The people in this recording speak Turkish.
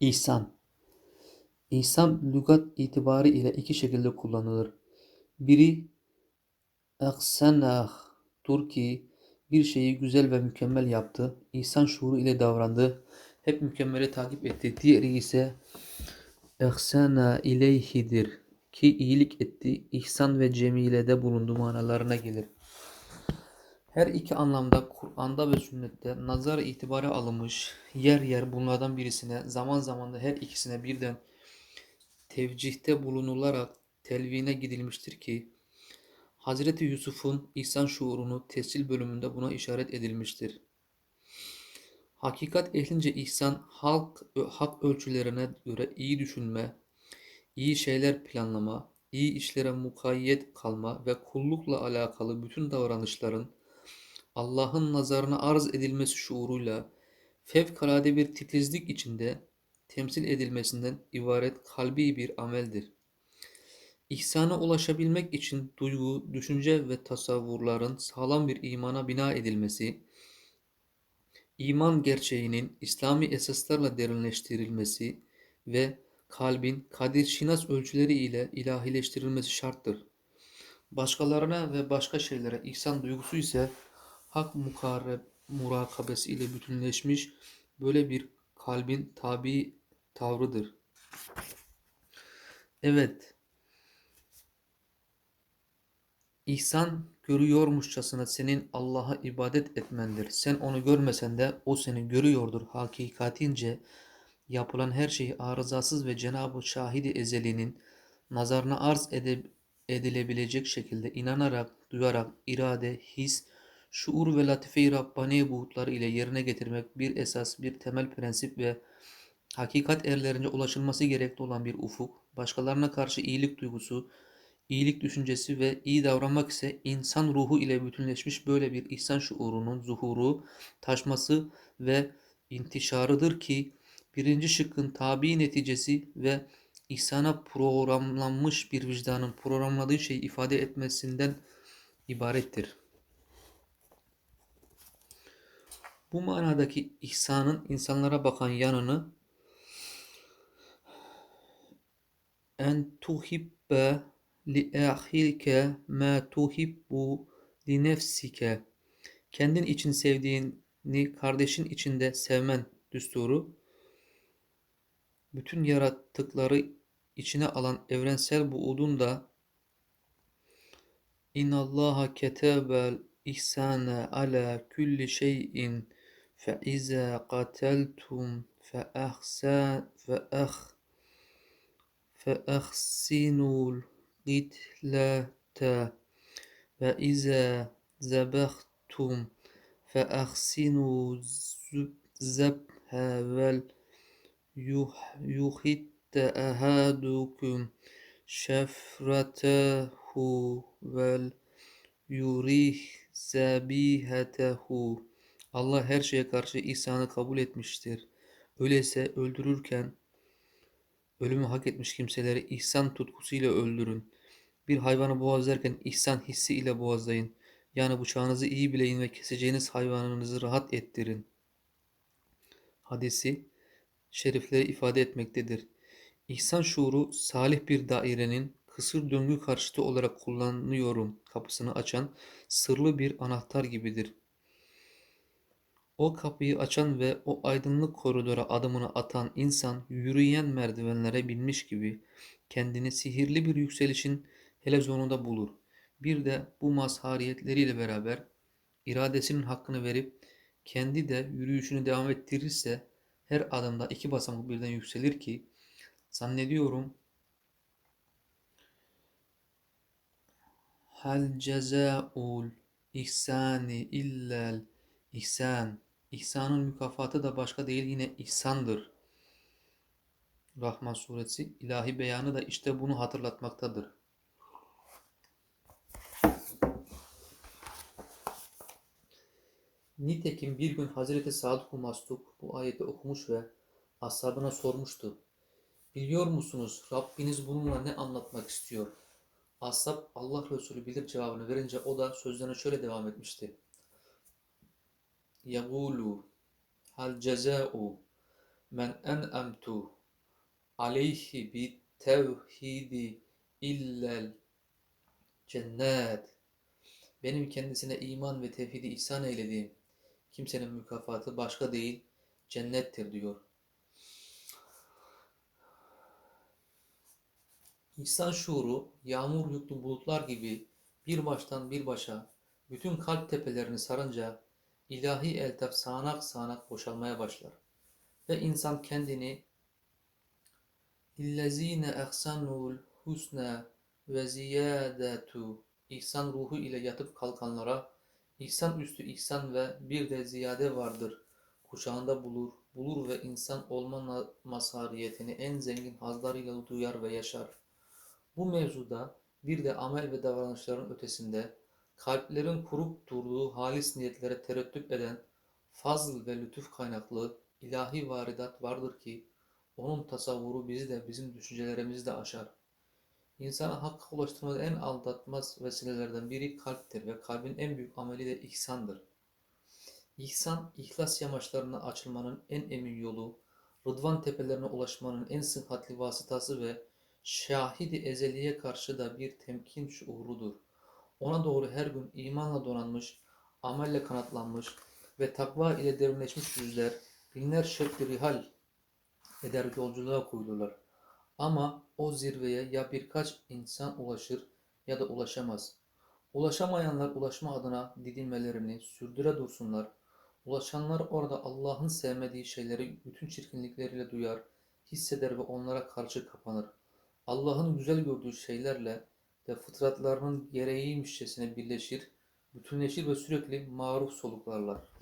İhsan İhsan lügat itibarı ile iki şekilde kullanılır. Biri ehsenah'tur ki bir şeyi güzel ve mükemmel yaptı. İhsan şuuru ile davrandı. Hep mükemmeli takip etti. Diğeri ise ehsena ileyhidir ki iyilik etti. İhsan ve cemilede bulundu manalarına gelir. Her iki anlamda Kur'an'da ve sünnette nazar itibara alınmış, yer yer bunlardan birisine, zaman zaman da her ikisine birden tevcihte bulunularak telvine gidilmiştir ki, Hazreti Yusuf'un ihsan şuurunu tescil bölümünde buna işaret edilmiştir. Hakikat ehlince ihsan, halk, hak ölçülerine göre iyi düşünme, iyi şeyler planlama, iyi işlere mukayyet kalma ve kullukla alakalı bütün davranışların Allah'ın nazarına arz edilmesi şuuruyla fevkalade bir titizlik içinde temsil edilmesinden ibaret kalbi bir ameldir. İhsana ulaşabilmek için duygu, düşünce ve tasavvurların sağlam bir imana bina edilmesi, iman gerçeğinin İslami esaslarla derinleştirilmesi ve kalbin kadir şinas ölçüleri ile ilahileştirilmesi şarttır. Başkalarına ve başka şeylere ihsan duygusu ise hak mukareb, murakabesi ile bütünleşmiş böyle bir kalbin tabi tavrıdır. Evet, İhsan görüyormuşçasına senin Allah'a ibadet etmendir. Sen onu görmesen de o seni görüyordur. Hakikatince yapılan her şeyi arızasız ve Cenab-ı Şahidi Ezeli'nin nazarına arz edilebilecek şekilde inanarak, duyarak, irade, his, şuur ve latife-i Rabbani buğutları ile yerine getirmek bir esas, bir temel prensip ve hakikat erlerince ulaşılması gerekli olan bir ufuk, başkalarına karşı iyilik duygusu, iyilik düşüncesi ve iyi davranmak ise insan ruhu ile bütünleşmiş böyle bir ihsan şuurunun zuhuru, taşması ve intişarıdır ki birinci şıkkın tabi neticesi ve ihsana programlanmış bir vicdanın programladığı şeyi ifade etmesinden ibarettir. Bu manadaki ihsanın insanlara bakan yanını en tuhibbe li ahirke ma tuhibbu li nefsike. Kendin için sevdiğini kardeşin içinde sevmen düsturu bütün yarattıkları içine alan evrensel buudun da İnallaha ketebel ihsane ala kulli şeyin فإذا قتلتم فأحسن فأخ فأحسنوا القتلة. وإذا ذبحتم فأحسنوا الذبح وليحد أحدكم شفرته وليريح ذبيحته. Allah her şeye karşı ihsanı kabul etmiştir. Öyleyse öldürürken ölümü hak etmiş kimseleri ihsan tutkusuyla öldürün. Bir hayvanı boğazlarken ihsan hissi ile boğazlayın. Yani bıçağınızı iyi bileyin ve keseceğiniz hayvanınızı rahat ettirin. Hadisi şerifleri ifade etmektedir. İhsan şuuru salih bir dairenin kısır döngü karşıtı olarak kullanıyorum kapısını açan sırlı bir anahtar gibidir. O kapıyı açan ve o aydınlık koridora adımını atan insan yürüyen merdivenlere binmiş gibi kendini sihirli bir yükselişin helezonunda bulur. Bir de bu mazhariyetleriyle beraber iradesinin hakkını verip kendi de yürüyüşünü devam ettirirse her adımda iki basamak birden yükselir ki zannediyorum hal cezaul ihsani illel ihsan İhsanın mükafatı da başka değil yine ihsandır. Rahman suresi ilahi beyanı da işte bunu hatırlatmaktadır. Nitekim bir gün Hazreti Sadık Mastuk bu ayeti okumuş ve ashabına sormuştu. Biliyor musunuz Rabbiniz bununla ne anlatmak istiyor? Ashab Allah Resulü bilir cevabını verince o da sözlerine şöyle devam etmişti. يقول هل جزاء men en'emtu aleyhi bi tevhidi illel cennet. Benim kendisine iman ve tevhidi ihsan eylediğim kimsenin mükafatı başka değil cennettir diyor. İhsan şuuru yağmur yüklü bulutlar gibi bir baştan bir başa bütün kalp tepelerini sarınca ilahi eltaf sağanak sağanak boşalmaya başlar. Ve insan kendini İllezine ehsanul husna ve ziyadetu İhsan ruhu ile yatıp kalkanlara ihsan üstü ihsan ve bir de ziyade vardır. Kuşağında bulur, bulur ve insan olma mazhariyetini en zengin hazlarıyla duyar ve yaşar. Bu mevzuda bir de amel ve davranışların ötesinde kalplerin kurup durduğu halis niyetlere tereddüt eden fazl ve lütuf kaynaklı ilahi varidat vardır ki onun tasavvuru bizi de bizim düşüncelerimizi de aşar. İnsanı hakka ulaştırmada en aldatmaz vesilelerden biri kalptir ve kalbin en büyük ameli de ihsandır. İhsan, ihlas yamaçlarına açılmanın en emin yolu, Rıdvan tepelerine ulaşmanın en sıhhatli vasıtası ve şahidi ezeliye karşı da bir temkin şuurudur. Ona doğru her gün imanla donanmış, amelle kanatlanmış ve takva ile derinleşmiş yüzler binler şekli rihal eder yolculuğa koyulurlar. Ama o zirveye ya birkaç insan ulaşır ya da ulaşamaz. Ulaşamayanlar ulaşma adına didinmelerini sürdüre dursunlar. Ulaşanlar orada Allah'ın sevmediği şeyleri bütün çirkinlikleriyle duyar, hisseder ve onlara karşı kapanır. Allah'ın güzel gördüğü şeylerle ve fıtratlarının gereğiymişçesine birleşir, bütünleşir ve sürekli maruf soluklarlar.